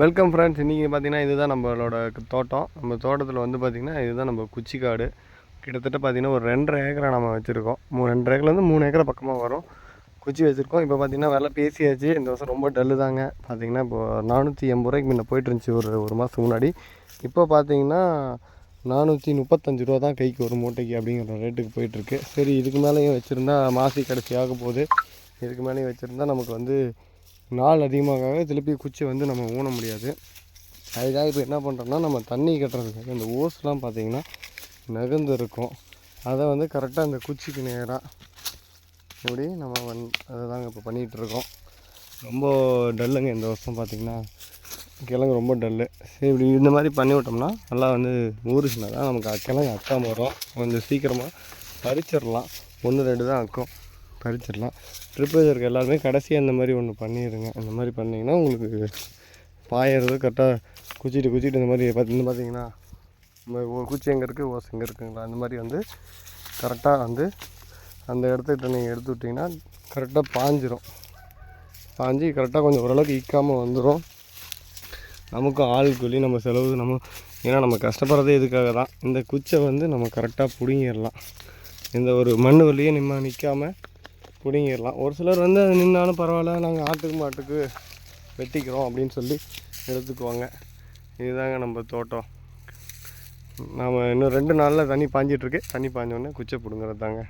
Welcome friends இன்றைக்கி பார்த்தீங்கன்னா இதுதான் நம்மளோட தோட்டம். நம்ம தோட்டத்தில் வந்து பார்த்திங்கன்னா இதுதான் நம்ம குச்சிக்காடு. கிட்டத்தட்ட பார்த்திங்கன்னா ஒரு ரெண்டரை ஏக்கரை நம்ம வச்சுருக்கோம். மூ ரெண்டரை ஏக்கர்லேருந்து மூணு ஏக்கரை பக்கமாக வரும். குச்சி வச்சுருக்கோம். இப்போ பார்த்திங்கன்னா வேலை பேசியாச்சு. இந்த வருஷம் ரொம்ப டல்லு தாங்க. பார்த்திங்கன்னா இப்போ நானூற்றி எண்பது ரூபாய்க்கு முன்ன போயிட்டு இருந்துச்சு ஒரு ஒரு மாதத்துக்கு முன்னாடி. இப்போ பார்த்தீங்கன்னா நானூற்றி முப்பத்தஞ்சு ரூபா தான் கைக்கு ஒரு மூட்டைக்கு அப்படிங்கிற ரேட்டுக்கு போயிட்டுருக்கு சரி இதுக்கு மேலேயும் வச்சுருந்தா மாசி கடைசி ஆக போகுது. இதுக்கு மேலேயும் வச்சுருந்தா நமக்கு வந்து நாள் அதிகமாக திருப்பி குச்சி வந்து நம்ம ஊன முடியாது. அதுக்காக இப்போ என்ன பண்ணுறோம்னா நம்ம தண்ணி கட்டுறதுக்காக இந்த ஓஸ்லாம் பார்த்தீங்கன்னா நகர்ந்து இருக்கும். அதை வந்து கரெக்டாக அந்த குச்சிக்கு நேராக இப்படி நம்ம வந் அதை தாங்க இப்போ பண்ணிகிட்ருக்கோம் ரொம்ப டல்லுங்க இந்த வருஷம் பார்த்திங்கன்னா கிழங்கு ரொம்ப டல்லு. சரி இப்படி இந்த மாதிரி பண்ணி விட்டோம்னா நல்லா வந்து ஊறுச்சுனா தான் நமக்கு கிழங்கு அக்காம வரும். கொஞ்சம் சீக்கிரமாக பறிச்சிடலாம். ஒன்று ரெண்டு தான் அக்கும் பறிச்சிடலாம் ட்ரிப் வச்சிருக்க எல்லாருமே கடைசியாக இந்த மாதிரி ஒன்று பண்ணிடுங்க இந்த மாதிரி பண்ணிங்கன்னா உங்களுக்கு பாயறது கரெக்டாக குச்சிட்டு குச்சிட்டு இந்த மாதிரி பார்த்து இந்த பார்த்தீங்கன்னா நம்ம ஒரு குச்சி எங்கே இருக்குது ஓஸ் எங்கே இருக்குங்களா? அந்த மாதிரி வந்து கரெக்டாக வந்து அந்த இடத்துக்கிட்ட நீங்கள் எடுத்து விட்டிங்கன்னா கரெக்டாக பாஞ்சிரும். பாஞ்சு கரெக்டாக கொஞ்சம் ஓரளவுக்கு இக்காமல் வந்துடும் நமக்கும் ஆள் கூலி நம்ம செலவு நம்ம ஏன்னா நம்ம கஷ்டப்படுறதே இதுக்காக தான்? இந்த குச்சை வந்து நம்ம கரெக்டாக பிடுங்கிடலாம். இந்த ஒரு மண் வழியே நிம்ம நிற்காம பிடுங்கிடலாம். ஒரு சிலர் வந்து அது நின்னாலும் பரவாயில்ல நாங்கள் ஆட்டுக்கு மாட்டுக்கு வெட்டிக்கிறோம் அப்படின்னு சொல்லி எடுத்துக்குவாங்க. இதுதாங்க நம்ம தோட்டம். நாம் இன்னும் ரெண்டு நாளில் தண்ணி பாஞ்சிட்ருக்கு தண்ணி பாஞ்சோடனே குச்சை பிடுங்குறது தாங்க